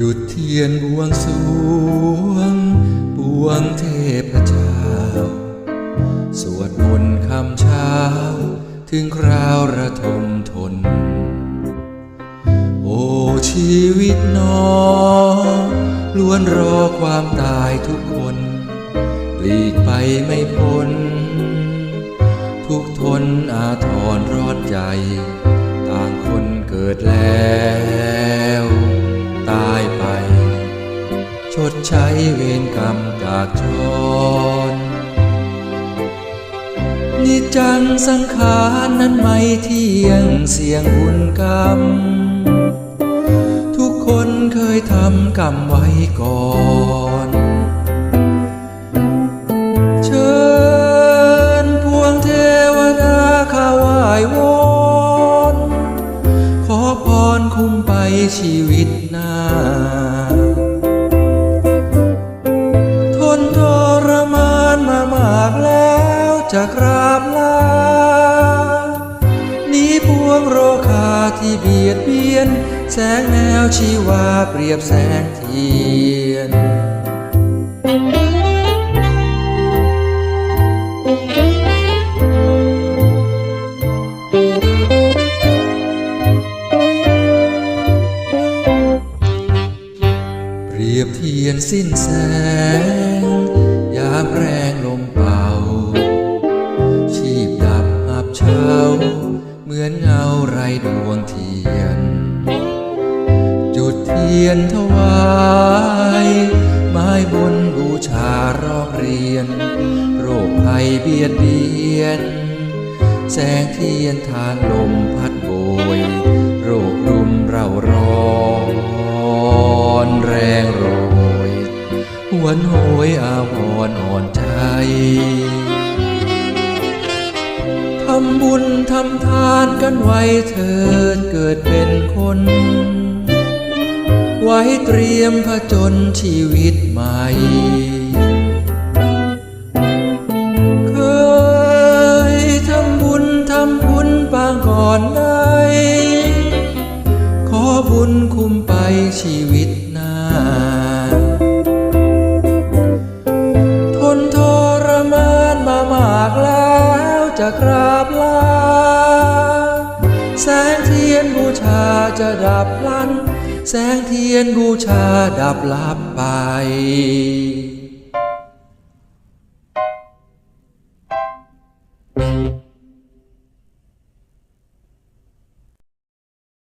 จุดเทียนบวงสวงบวงเทพเจ้า สวดมนต์คำเช้า ถึงคราวระทมทน โอ้ชีวิตน้อล้วนรอความตายทุกคนหลีกไปไม่พ้น ทุกทนอาทรรอดใจ ต่างคนเกิดแล้วากชนนิจจังสังขารนั้นไม่เที่ยงเสียงบุญกรรม ทุกคนเคยทำกรรมไว้ก่อนเชิญพวงเทวดาข้าไหว้วอนขอพรคุ้มไปชีวิตหน้า จะกราบลาหนีพวงโรคาที่เบียดเบียน แสงแนวชีวาเปรียบแสงเทียนเปรียบเทียนสิ้นแสง ทียนถวายไม้บนบูชาร้องเรียน โรคภัยเบียดเบียน แสงเทียนทานลมพัดโบย โรครุมเราร้อนแรงโรยหวนโหยอาวรณ์อ่อนใจทำบุญทำทานกันไว้เถิดเกิดเป็นคน ไว้เตรียมผจญชีวิตใหม่ เคยทำบุญทำบุญปางก่อนใดขอบุญคุ้มไปชีวิตหน้า ทนทรมานมามากแล้วจะกราบลา แสงเทียนบูชาจะดับพลัน แสงเทียนบูชาดับลับไป